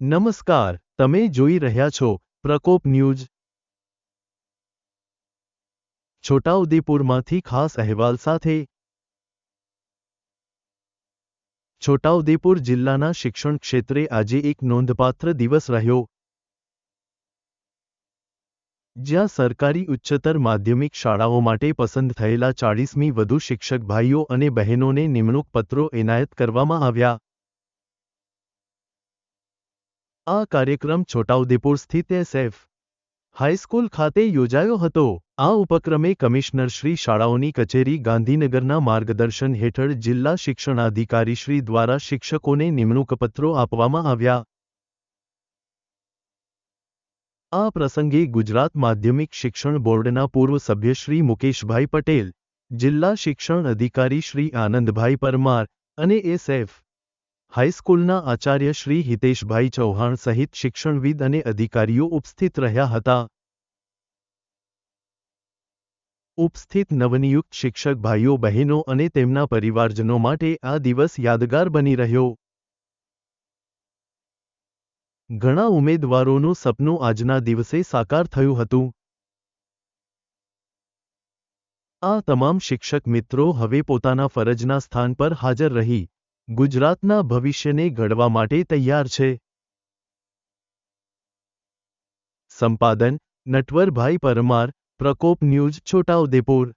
નમસ્કાર, તમે જોઈ રહ્યા છો પ્રકોપ ન્યૂઝ. છોટાઉદેપુરમાંથી ખાસ અહેવાલ સાથે છોટાઉદેપુર જિલ્લાના શિક્ષણ ક્ષેત્રે આજે એક નોંધપાત્ર દિવસ રહ્યો. જ્યાં સરકારી ઉચ્ચતર માધ્યમિક શાળાઓ માટે પસંદ થયેલા ચાળીસમી વધુ શિક્ષક ભાઈઓ અને બહેનોને નિમણૂક પત્રો એનાયત કરવામાં આવ્યા. આ કાર્યક્રમ છોટાઉદેપુર સ્થિત એસએફ હાઈસ્કૂલ ખાતે યોજાયો હતો. આ ઉપક્રમે કમિશનર શ્રી શાળાઓની કચેરી ગાંધીનગરના માર્ગદર્શન હેઠળ જિલ્લા શિક્ષણાધિકારી શ્રી દ્વારા શિક્ષકોને નિમણૂકપત્રો આપવામાં આવ્યા. આ પ્રસંગે ગુજરાત માધ્યમિક શિક્ષણ બોર્ડના પૂર્વ સભ્ય શ્રી મુકેશભાઈ પટેલ, જિલ્લા શિક્ષણ અધિકારી શ્રી આનંદભાઈ પરમાર અને એસએફ હાઈસ્કૂલના આચાર્ય શ્રી હિતેશભાઈ ચૌહાણ સહિત શિક્ષણવિદ અને અધિકારીઓ ઉપસ્થિત રહ્યા હતા. ઉપસ્થિત નવનિયુક્ત શિક્ષક ભાઈઓ, બહેનો અને તેમના પરિવારજનો માટે આ દિવસ યાદગાર બની રહ્યો. ઘણા ઉમેદવારોનું સપનું આજના દિવસે સાકાર થયું હતું. આ તમામ શિક્ષક મિત્રો હવે પોતાના ફરજના સ્થાન પર હાજર રહી. ગુજરાતના ભવિષ્યને ઘડવા માટે તૈયાર છે. સંપાદન નટવરભાઈ પરમાર પ્રકોપ ન્યૂઝ છોટાઉદેપુર.